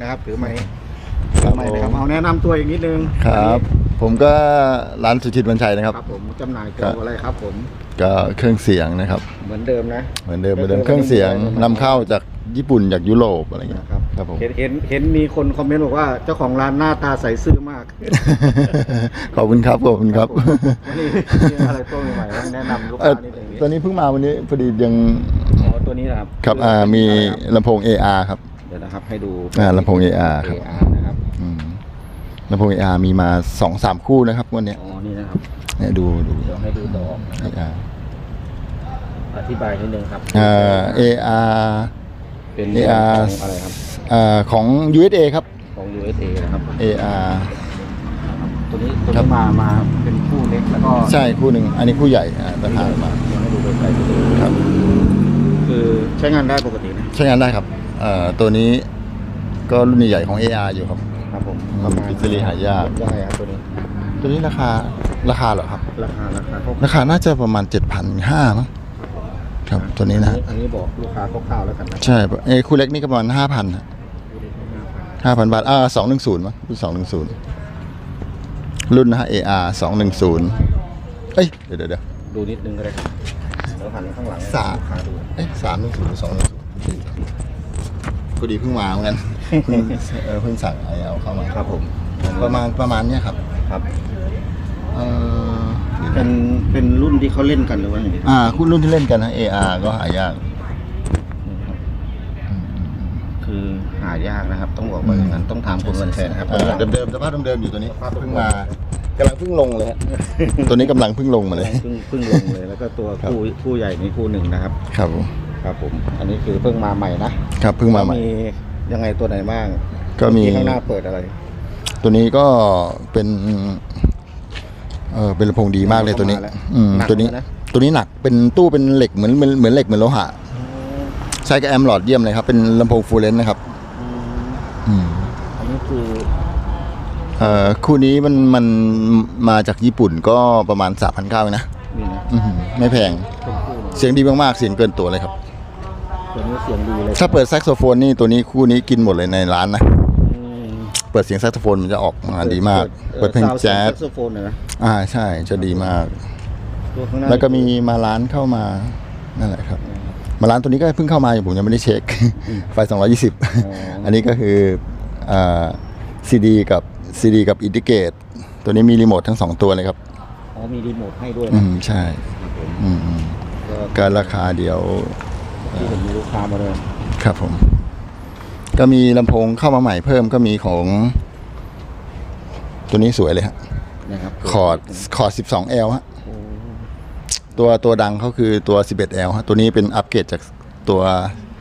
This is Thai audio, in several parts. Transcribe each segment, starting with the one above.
นะครับถือไม้ครับไม้นะครับผมเอาแนะนำตัวอีกนิดนึงครับ ผมก็ร้านสุชิตบัญชัยนะครับ ครับผมจำหน่ายเกี่ยวกับอะไรครับผมก็เครื่องเสียงนะครับ เหมือนเดิมนะ เหมือนเดิมเหมือนเดิมเครื่องเสียงนำเข้าจากญี่ปุ่นจากยุโรปอะไรเงี้ยนะครับ ครับผม เห็นเห็นเห็นมีคนคอมเมนต์บอกว่าเจ้าของร้านหน้าตาใสซื่อมากขอบคุณครับขอบคุณครับวันนี้มีอะไรตัวใหม่ๆบ้างแนะนำลูกเอ่อค้านิดนึงตอนนี้เพิ่งมาวันนี้พอดียังอ๋อตัวนี้นะครับครับอ่ามีลำโพง AR ครับเดี๋ยวนะครับ ให้ดูอ่าลำโพง AR ครับ AR นะครับอืมลำโพง AR มีมาสองสามคู่นะครับวันเนี้ยอ๋อนี่นะครับเนี่ยดูดูเดี๋ยวให้ดูดอกนะครับ AR อธิบายนิดนึงครับอ่า AR เป็น AR ของอะไรครับอ่าของ USA ครับ ของ USA นะครับ AR ตัวนี้ตัวครันี้บ มามาเป็นคู่เล็กแล้วก็ใช่คู่หนึ่งอันนี้คู่ใหญ่อ่าราคามาเดี๋ยวให้ดูใกล้ๆดูครับ คือใช้งานได้ปกตินะ ใช้งานได้ครับ เอ่อตัวนี้ก็รุ่นใหญ่ของ AR อยู่ครับครับผมอืมพิซซิลี่หายากได้ครับตัวนี้ ตัวนี้ราคาราคาเหรอครับ ราคาราคาเขาราคาน่าจะประมาณ 7,500มั้งครับตัวนี้นะอันนี้บอกลูกค้าคร่าวๆแล้วกันนะใช่เอยคู่เล็กนี่ก็ประมาณ5,000ห้าพัน5,000 บาทอ่า210มั้งรุ่น210 รุ่นนะฮะ AR 210เอ้ยเดี๋ยวเดี๋ยวเดี๋ยวดูนิดนึงก็ได้ครับเดี๋ยวหันข้างหลังให้สาม ลูกค้าดู เอ้ย310หรือ210 พอดีเพิ่งมาเหมือนกันเพิ่งเออเพิ่งสั่งเอาเอาเข้ามาครับผม ประมาณประมาณเนี้ยครับครับ เออเป็นเป็นรุ่นที่เขาเล่นกันหรือว่าอย่างไรอ่าคุณรุ่นที่เล่นกันนะ AR ก็หายากนี่ครับคือหายากนะครับ ต้องบอกว่าอย่างนั้นต้องถามคุณวันชัยนะครับ อ่าเดิมๆสภาพเดิมๆอยู่ตัวนี้เพิ่งมากำลังเพิ่งลงเลยฮะ ตัวนี้กำลังเพิ่งลงมาเลย เพิ่งเพิ่งลงเลย แล้วก็ตัวครับ คู่คู่ใหญ่นี่คู่หนึ่งนะครับ ครับผม ครับผม อันนี้คือเพิ่งมาใหม่นะครับเพิ่งมาใหม่ยังไงตัวไหนบ้างก็มี ที่ข้างหน้าเปิดอะไร ตัวนี้ก็เป็นเออเป็นลำโพงดีมากเลยตัวนี้ เข้ามาแล้วอืมหนักตัวนี้ นะ ตัวนี้หนักเป็นตู้เป็นเหล็กเหมือนเหมือนเหมือนเหล็กเหมือนโลหะใช้กับแอมหลอดเยี่ยมเลยครับ เป็นลำโพงฟูลเลนนะครับ อืม อันนี้คือเอ่อคู่นี้มันมันมาจากญี่ปุ่นก็ประมาณ3 0 0นะนี่นะอื้อหือไม่แพง เป็นคู่นะเสียงดีมากๆ เสียงเกินตัวเลยครับ ตัวนี้เสียงดีเลยถ้าเปิดแซกโซโฟนนี่ตัวนี้คู่นี้กินหมดเลยในร้านนะ อืมเปิดเสียงแซกโซโฟนมันจะออกมาดีมาก เปิดเพลงซาวด์แจ๊สแซกโซโฟนเนี่ยนะอ่าใช่จะดีมาก ตัวข้างหน้าแล้วก็มีมาร้านเข้ามา นั่นแหละครับ มาร้านตัวนี้ก็เพิ่งเข้ามาอยู่ผมยังไม่ได้เช็ค ไฟ 220 อันนี้ก็คือซีดีกับซีดีกับอินดิเกต ตัวนี้มีรีโมททั้งสองตัวเลยครับ อ๋อมีรีโมทให้ด้วยอืนะมใช่ ครับผมอืมอืมก็การราคาเดียว ที่ผมมีลูกค้ามาเลยครับผม ก็มีลำโพงเข้ามาใหม่เพิ่มก็มีของ ตัวนี้สวยเลยฮะนะครับคอร์ดคอร์ด 12L ฮะโอ้ตัวตัวดังเขาคือตัว 11L ฮะตัวนี้เป็นอัปเกรดจากตัว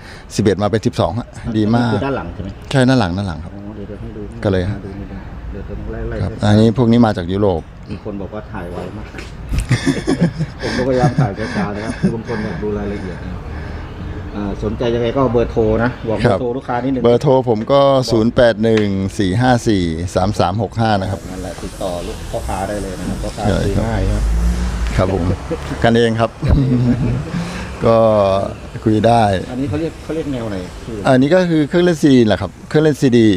11 มาเป็น 12ฮะดีมากคือด้านหลังใช่ไหมใช่หน้าหลังหน้าหลังครับอ๋อเดี๋ยวเดี๋ยวให้ดูก็เลยดูนิดนึงเดี๋ยวต้องไล่ไล่ครับช้าๆอันนี้พวกนี้มาจากยุโรปมีคนบอกว่าถ่ายไวมาก ผมก็พยายามถ่ายช้าๆนะครับคือบางคนอยากดูรายละเอียดนะครับ อ่าสนใจยังไงก็เบอร์โทรนะบอกเบคอรับร์โทรลูกค้านิดนึงเบอร์โทรผมก็ 0814543365 นะครับ นั่นแหละติดต่อลูกพ่อค้าได้เลยนะครับพ่อค้าใช่ซื้อครับ ง่ายครับ ครับผม กันเองครับ ก็คุยได้ อันนี้เขาเรียกเขาเรียกแนวไหนคืออันนี้ก็คือเครื่องเล่นซีดีแหละครับ เครื่องเล่นซีดี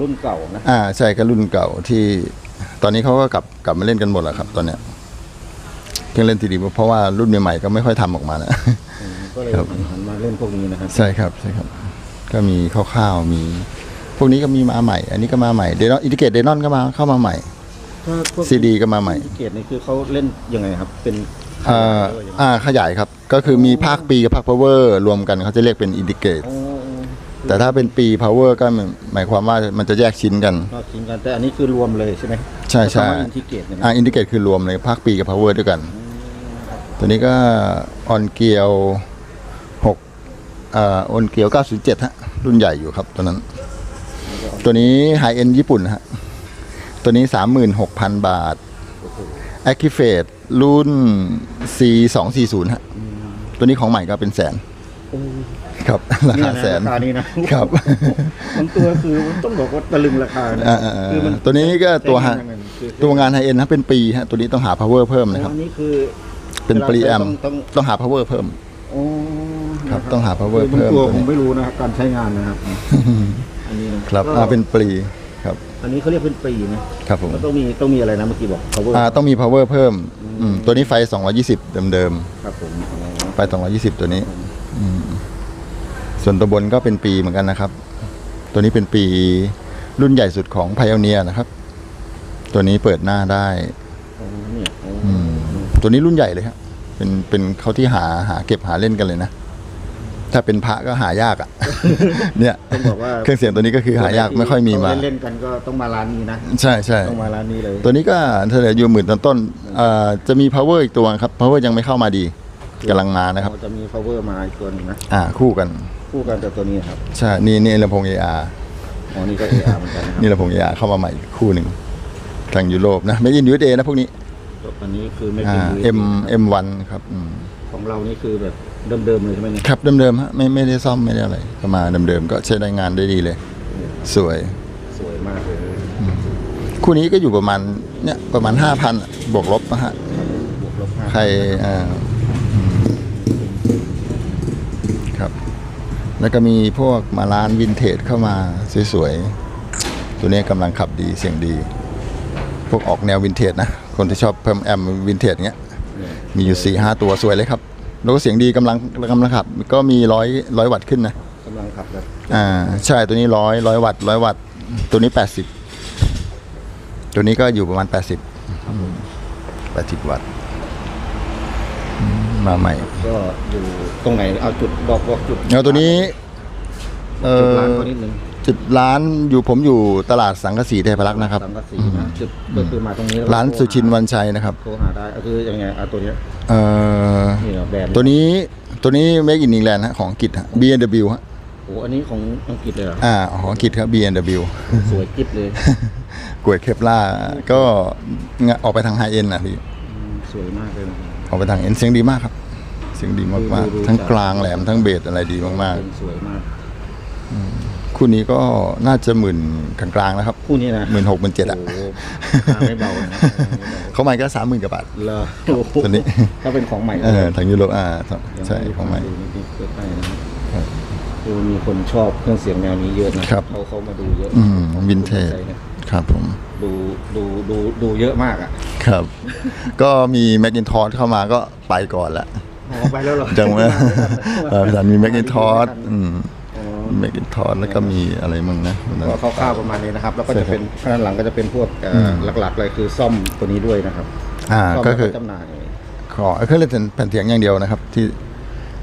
รุ่นเก่านะอ่าใช่ก็รุ่นเก่าที่ ตอนนี้เขาก็กลับกลับมาเล่นกันหมดแล้วครับ ตอนเนี้ยเครื่องเล่นซีดีเพราะว่ารุ่นใหม่ๆก็ไม่ค่อยทำออกมานะอืม ก็เลยครับหันมาเล่นพวกนี้นะครับใช่ครับใช่ครับ ก็มีคร่าวๆมี พวกนี้ก็มีมาใหม่ อันนี้ก็มาใหม่เดนอนอินดิเกตเดนอนก็มาเข้ามาใหม่ถ้าพวกซีดีก็มาใหม่เกียรตินี่คือเขาเล่นยังไงครับ เป็นอ่าหรือว่ายังไงอ่าขยายครับ ก็คือมีภาคปีกับภาคพาวเวอร์รวมกันเขาจะเรียกเป็นอินดิเกตโอ้แต่ถ้าเป็นปี power ก็หมายความว่ามันจะแยกชิ้นกันก็กินกันแต่อันนี้คือรวมเลยใช่ไหมใช่ใช่อินทิเกตเนี่ยนะอ่าอินดิเกตคือรวมเลยภาคปีกับ power ด้วยกัน ตัวนี้ก็ออนเกียว6 อ่าออนเกียว 907 ฮะ รุ่นใหญ่อยู่ครับตัวนั้น ตัวนี้ไฮเอ็นญี่ปุ่นฮะ ตัวนี้ 36,000 บาท Activate รุ่น C 2 4 0 ฮะ ตัวนี้ของใหม่ก็เป็นแสนโอ้ครับ ราเนี่ยคานะแสน ราคานี้นะครับ บางตัวคือต้องบอกว่าตะลึงราคานะอ่าๆๆคือมัตัวนี้ก็ตัวฮะใช้งานยังไงคือตัวงานไฮเอ็นนะเป็นปีฮะ ตัวนี้ต้องหา power เพิ่มนะครับ อันนี้คือเป็นปรีแอมต้องต้อง ต้องหา power เพิ่ม โอ้ ครับต้องหา power คือบางเพิ่มตัวตัวผนี้มไม่รู้นะครับการใช้งานนะครับ อันนี้นะครับก็อ่าเป็นปรีครับ อันนี้เขาเรียกเป็นปีนะครับผมมันต้องมีต้องมีอะไรนะเมื่อกี้บอก power อ่าต้องมี power เพิ่มอืมตัวนี้ไฟ 220 เดิมครับผมอ๋อๆไฟ 220 ตัวนี้อืมส่วนตัวบนก็เป็นปีเหมือนกันนะครับ ตัวนี้เป็นปีรุ่นใหญ่สุดของ Pioneer นะครับ ตัวนี้เปิดหน้าได้อ๋อเนี่ยอ๋อออืมตัวนี้รุ่นใหญ่เลยครับเป็นเป็นเขาที่หาหาเก็บหาเล่นกันเลยนะ ถ้าเป็นพระก็หายากอะ เนี่ยต้องบอกว่าเครื่องเสียงตัวนี้ก็คือหายากไม่ค่อยมีมาเขเล่นๆกันก็ต้องมาร้านนี้นะใช่ใช่ต้องมาร้านนี้เลย ตัวนี้ก็เฉลี่ยอยู่หมื่นต้นๆเอ่อจะมี power อีกตัวครับ power ยังไม่เข้ามาดีกำลังมานะครับจะมี power มาอีกตัวหนึงนะอ่าคู่กัน คู่กันกับตัวนี้ครับใช่นี่นี่ลำโพง AR อ๋อนี่ก็ AR เหมือนกันนะครับนี่ลำโพง AR เข้ามาใหม่อีกคู่หนึ่งทางยุโรปนะไม่ยิน USA นะพวกนี้ อันนี้คือไม่อ่าเป็น M M1 ครับอืมของเรานี่คือแบบเดิมๆเลยใช่ไหมเนี่ยครับเดิมๆฮะไม่ไม่ได้ซ่อมไม่ได้อะไรก็มาเดิมๆก็ใช้ได้งานได้ดีเลย สวย สวยมากเลยคู่นี้ก็อยู่ประมาณเนี่ยประมาณห้าพันบวกลบนะฮะ บวกลบห้าใครอ่าอืมครับ แล้วก็มีพวกมาร้านวินเทจเข้ามาสวยๆ ตัวนี้กำลังขับดีเสียงดี พวกออกแนววินเทจนะ คนที่ชอบเพิ่มแอมวินเทจเงี้ยเนี่ยมีอยู่สี่ห้าตัวสวยเลยครับ แล้วก็เสียงดีกำลังกำลังขับ ก็มีร้อยร้อยวัตต์ขึ้นนะกำลังขับแบบอ่าใช่ตัวนี้ร้อยร้อยวัตต์ร้อยวัตต์ตัวนี้แปดสิบตัวนี้ก็อยู่ประมาณแปดสิบแปดสิบวัตต์อืมมาใหม่ ก็อยู่ตรงไหนเอาจุดบอกบอกจุดแล้วตัวนี้ เอจุดอร้านเขานิดนึง จุดร้านอยู่ผมอยู่ตลาดสังกะสีเทพรักษ์นะครับสังกะสีนะจุดก็คือมาตรงนี้แล้วก็ร้านสุชินวันชัยนะครับ โทรหาได้ก็คือยังไงเอาตัวเนี้ยเอ่อ นี่เหรอแบรนด์ตัวนี้ตัวนี้ Make in England ฮะของอังกฤษฮะ B&W ฮะ โอ้อันนี้ของอังกฤษเลยเหรออ่า ของอังกฤษครับ B&W สวยกิ๊บเลยกล้วยเคปล่าก็งะออกไปทางไฮเอ็นนะพี่ อืมสวยมากเลยนะ ออกไปทางเอ็นเสียงดีมากครับ เสียงดีมากดูดูๆทั้งจากกลางแหลมทั้งเบสอะไรดีมากสวยมากๆ คู่นี้ก็น่าจะหมื่นกลางๆนะครับคู่นี้นะหมื่นหกหมื่นเจ็ดอะโอ้โหราคาไม่เบานะเขาใหม่ก็สามหมื่นกว่าบาทเลอโอ้โหตัวนี้ถ้าเป็นของใหม่เออทางยุโรปอ่ายังใช่ของใหม่ดูนิดนึงเกิดไปนะครับคือมีคนชอบเครื่องเสียงแนวนี้เยอะนะครับเขาเขามาดูเยอะอืมวินเทจครับผมดูดูดูดูเยอะมากอะครับ ก็มีแมค i นทอ s เข้ามาก็ไปก่อนละออกไปแล้วเหรอจังว่าเออพี่สันมีแมค i นทอ s อืมอ๋อ แมค i นทอ s แล้วก็มีอะไรมึงนะวันนั้น ก็คร่าวๆประมาณนี้นะครับ แล้วก็ใช่จะครับเป็นด้านหลังก็จะเป็นพวกเอ่ออม หลักๆเลยคือซ่อมตัวนี้ด้วยนะครับอ่าซ่อมก็แล้วคือจำหน่าย ขอเครื่องเล่นแผ่นเสียงอย่างเดียวนะครับ ที่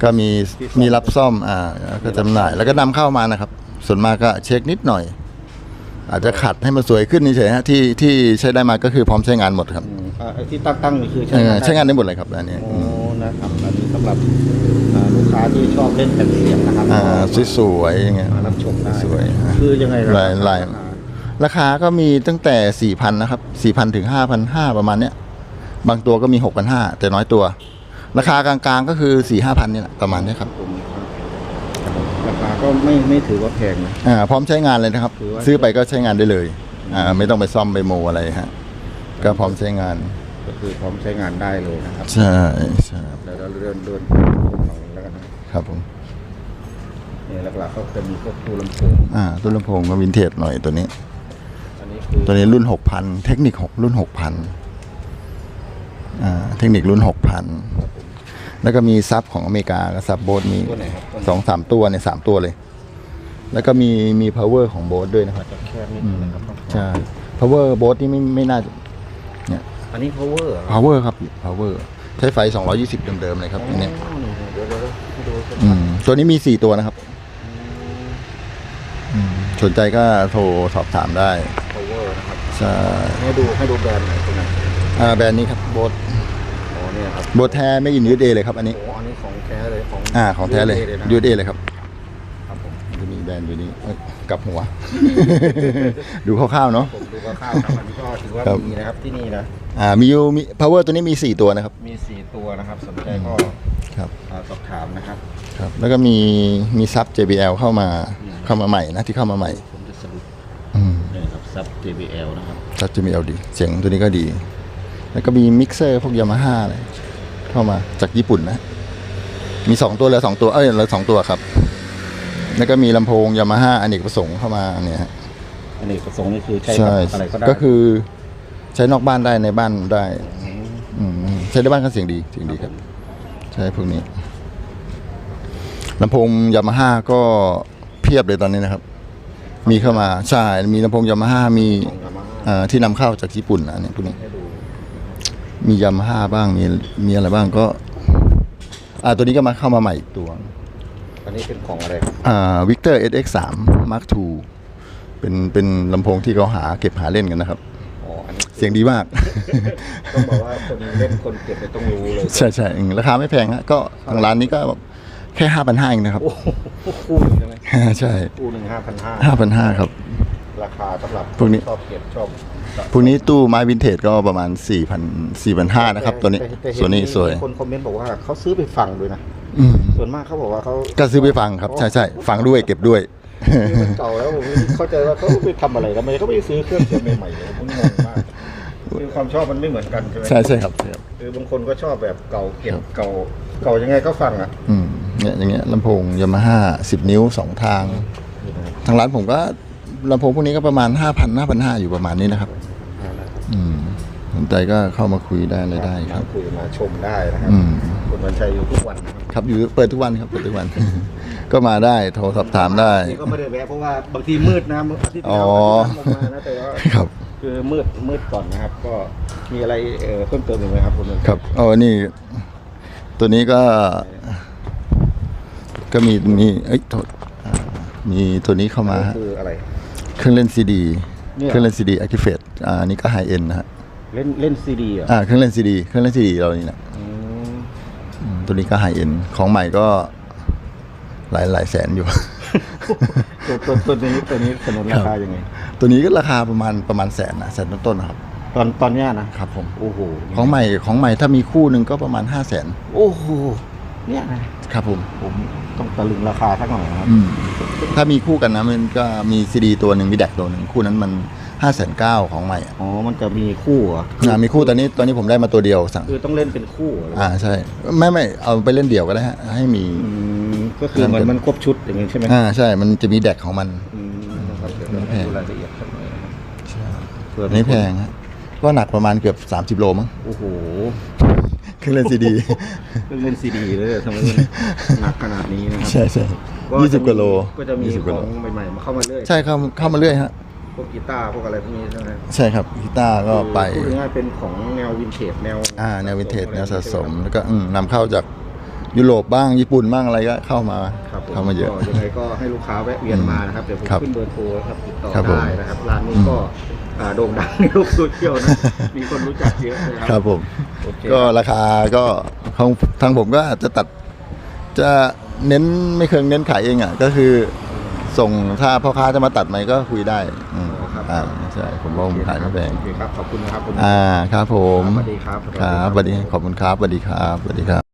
ก็มีที่ซ่อม มีรับซ่อมอ่าแล้วก็จำหน่ายแล้วก็นำเข้ามานะครับ ส่วนมากก็เช็คนิดหน่อย อาจจะขัดให้มันสวยขึ้นเฉยๆฮะที่ที่ใช้ได้มาก็คือพร้อมใช้งานหมดครับอืมอ่าไอ้ที่ตั้งตั้งนี่คือเออได้ใช้งานได้หมดเลยครับอันนี้โอ้นะครับอันนี้สำหรับอ่าลูกค้าที่ชอบเล่นแผ่นเสียงนะครับอ่าสวยๆอย่างเงี้ย มารับชมได้สวยๆคือยังไงครับลายลาย ราคาก็มีตั้งแต่สี่พันนะครับสี่พันถึงห้าพันห้าประมาณเนี้ยบางตัวก็มีหกพันห้าแต่น้อยตัว ราคากลางๆก็คือสี่ห้าพันนี่แหละประมาณเนี้ยครับ ผมค รับราคาก็ไม่ไม่ถือว่าแพงนะ อ่าพร้อมใช้งานเลยนะครับ ถือว่า ซื้อไปก็ใช้งานได้เลยอ่าไม่ต้องไปซ่อมไปโมอะไรฮะก็พร้อมใช้งานก็คือพร้อมใช้งานได้เลยนะครับ ใช่ใช่เดี๋ยวเราเลื่อนเลื่อนของแล้วกันนะครับผมเนี่ยหลักๆก็จะมีพวกตู้ลำโพงอ่าต้นลำโพงก็วินเทจหน่อยตัวนี้ อันนี้คือตัวนี้รุ่นหกพันเทคนิคหกรุ่นหกพันอ่าเทคนิครุ่นหกพัน แล้วก็มีซับของอเมริกาก็ซับโบสมีตัวไหนครับตัวไหน สองสามตัวเนี่ยสามตัวเลย แล้วก็มีมี power ของโบสด้วยนะครับจะแคบนิดอืนึงมนะครับใช่ power โบสนี่ไม่ไม่น่าจะเนี่ยอันนี้ power เหรอ power ครับ power ใช้ไฟ 220 เดิมๆเลยครับอันเนี้ยอ๋อนี่เดี๋ยวเดี๋ยวเดี๋ยวให้ดูสักอืมตัวนี้มี 4 ตัวนะครับอืมสนใจก็โทรสอบถามได้ power นะครับ ใช่ให้ดูให้ดูแบรนด์หน่อยตรงไหนอ่าแบรนด์นี้ครับโบสอ๋อ เนี่ยครับโบสแท้ไม่ยินยูเอเลยครับอันนี้โอ้อันนี้ของแท้เลยของอ่าของแท้เลยนะยูเอเลยครับครับผมมันจะมีแบรนด์อยู่นี้เอ้ยกลับหัว ดูคร่าวๆเนาะผมดูคร่าวๆครับอันนี้ก็ถือว่าครับมีนะครับที่นี่นะอ่ามีอยู่มี power ตัวนี้มี 4 ตัวนะครับ มีสี่ตัวนะครับสนใจก็ครับอ่าสอบถามนะครับครับ แล้วก็มีมีซับ JBL เข้ามาเข้ามาใหม่นะที่เข้ามาใหม่ผมจะสรุปอืมเนี่ยครับซับ JBL นะครับซับ JBL ดี เสียงตัวนี้ก็ดี แล้วก็มีมิกเซอร์พวกยามาฮ่าอะไรเข้ามาจากญี่ปุ่นนะ มีสองตัวเหลือสองตัว เอ้ยเหลือสองตัวครับ แล้วก็มีลำโพงยามาฮ่าอเนกประสงค์เข้ามาเนี่ยฮะอันนี้ประสงค์นี่คือใช้ใช่กับอะไรก็ได้ก็คือใช้นอกบ้านได้ในบ้านได้มอืมใช้ในบ้านก็เสียงดีเสียงดีครับ ใช้พวกนี้ลำโพงยามาฮ่าก็เพียบเลยตอนนี้นะครับ มีเข้ามาใช่มีลำโพงยามาฮ่ามีของยามาฮ่าเอ่อที่นำเข้าจากญี่ปุ่นนะเนี่ยพวกนี้ให้ดู มียามาฮ่าบ้างมีมีอะไรบ้างก็ อ่าตัวนี้ก็มาเข้ามาใหม่อีกตัว อันนี้เป็นของอะไรครับอ่าวิกเตอร์ SX3 Mark II เป็นเป็นลำโพงที่เขาหาเก็บหาเล่นกันนะครับ อ๋ออันนี้เสียงดีมาก ต้องบอกว่าคนเล่นคนเก็บเนี่ยต้องรู้เลยใช่ใช่อืมราคาไม่แพงฮะก็ทางร้านนี้ก็แค่ห้าพันห้าเองนะครับ โอ้ โหคู่หนึ่งใช่ไหมใช่คู่หนึ่งห้าพันห้าห้าพันห้าครับ ราคาสำหรับพวกนี้ ชอบเก็บชอบ พวกนี้ตู้ไม้วินเทจก็ประมาณ4 0 0 0 4 5 0 0นะครับตัวนี้แแเห็ส่วนนี้มีสวยคนคอมเมนต์บอกว่าเขาซื้อไปฟังด้วยนะ อืมส่วนมากเขาบอกว่าเขาก็ซื้อไปฟังครับใช่ใช่ฟังด้วยเก็บด้วยคือมันเก่าแล้วผมเข้าใจว่าเขาไปทำอะไรทำไมเขาไม่ซื้อเครื่องเสียงใหม่ๆเลยผมงงมากคือความชอบมันไม่เหมือนกันใช่ไหมใช่ใช่ครับใช่ครับ คือบางคนก็ชอบแบบเก่าเก็บครับเก่าเก่ายังไงก็ฟังอะ อืมเนี่ยอย่างเงี้ยลำโพงยามาฮ่าสิบนิ้วสองทาง ทางร้านผมก็ ลำโพงพวกนี้ก็ประมาณห้าพันห้าพันห้าอยู่ประมาณนี้นะครับ อืมสนใจก็เข้ามาคุยได้เลยได้คมารับคุยมาชมได้นะครับอืม คุณวันชัยอยู่ทุกวันนะครับครับอยู่เปิดทุกวันครับเปิดทุกวัน ก็มาได้โทรสอบถามได้ นี่ก็ไม่ได้แวะเพราะว่าบางทีมืดนะอาทิตย์ที่อ๋แล้อวอาทิตย์ที่แล้วผมมานะแต่ว่าครับ คือมืดมืดก่อนนะครับ ก็มีอะไรเอ่อเพิ่มเติมอีกไหมครับคุณวันชัยครับเออนี่ ตัวนี้ก็ ก็มีมีเอ้ยโทษอ่ามีตัวนี้เข้ามาฮะ คืออะไร เครื่องเล่นซีดีเนี่ย เครื่องเล่นซีดีแอคทีเฟตอ่าอันนี้ก็ไฮเอ็นนะฮะเล่นเล่นซีดีอะอ่าเครื่องเล่นซีดีเครื่องเล่นซีดีเรานี่นะอืมอืมตัวนี้ก็ไฮเอ็นของใหม่ก็หลายหลายแสนอยู่ ตัวตัวตัวนี้ตัวนี้สนุนราคายังไง ตัวนี้ก็ราคาประมาณประมาณแสนนะแสนต้นๆนะครับ ตอนตอนเนี้ยนะครับผม โอ้โหของใหม่ของใหม่ถ้ามีคู่หนึ่งก็ประมาณห้าแสนโอ้โห เนี่ยนะครับผมผมต้องตะลึงราคาสักหน่อยนะครับ อืมถ้ามีคู่กันนะมันก็มีซีดีตัวหนึ่งมีแดกตัวหนึ่งคู่นั้นมันห้าแสนเก้าของใหม่อะอ๋อมันจะมีคู่เหรอะอ่ามีคู่ตอนนี้ตอนนี้ผมได้มาตัวเดียวสั่งคือต้องเล่นเป็นคู่เหรออ่าใช่ไม่ไม่เอาไปเล่นเดี่ยวก็ได้ฮะให้มี อืมก็คือเหมือนมันครบชุดอย่างงี้ใช่ไหมอ่าใช่ มันจะมีแดกของมัน อืมนะครับเดี๋ยวไม่เราแพงดูรายละเอียดสักหน่อยนะครับเผื่ออันนี้แพงฮะก็หนักประมาณเกือบสามสิบโลมั้งโอ้โห เครื่องเล่นซีดีเครื่องเล่นซีดีเลยทำไมมันหนักขนาดนี้นะครัใช่ใช่ก็ยี่สิบกว่าโลก็จะมียี่สิบขกว่าอโลงใหม่ๆมาเข้ามาเรื่อยใช่เข้าเข้ามาเรื่อยฮะพวกกีตาร์พวกอะไรพวกนี้ใช่ไหมใช่ครับกีตาร์ก็ไปพูดง่ายๆเป็นของแนววินเทจแนวอ่าแนววินเทจแนวสะสมแล้วก็อืมนำเข้าจากยุโรปบ้างญี่ปุ่นบ้างอะไรก็เข้ามาครับผเข้ามาเยอะก็ยังไงก็ให้ลูกค้าแวะเวียนมานะครับเดี๋ยวผมครับขึ้นเบอร์โทรครับติดต่อครับผมได้นะครับร้านนี้ก็ อ่าโด่งดังในโลกโซเชียลนะ มีคนรู้จักเยอะนะคครัรับบผม โอเคก็ราคาก็ของทางผมก็อาจจะตัดจะเน้นไม่เคยเน้นขายเองอะก็คือ ส่งถ้าพ่อค้าจะมาตัดไหมก็คุยได้อืมอ่าใช่ผมว่าผมขายไม่แพงโอเคครับ ขอบคุณนะครับคุณอ่าครับผมสวัสดีครับ ครับสวัสดีขอบคุณครับสวัสดีครับสวัสดีครับ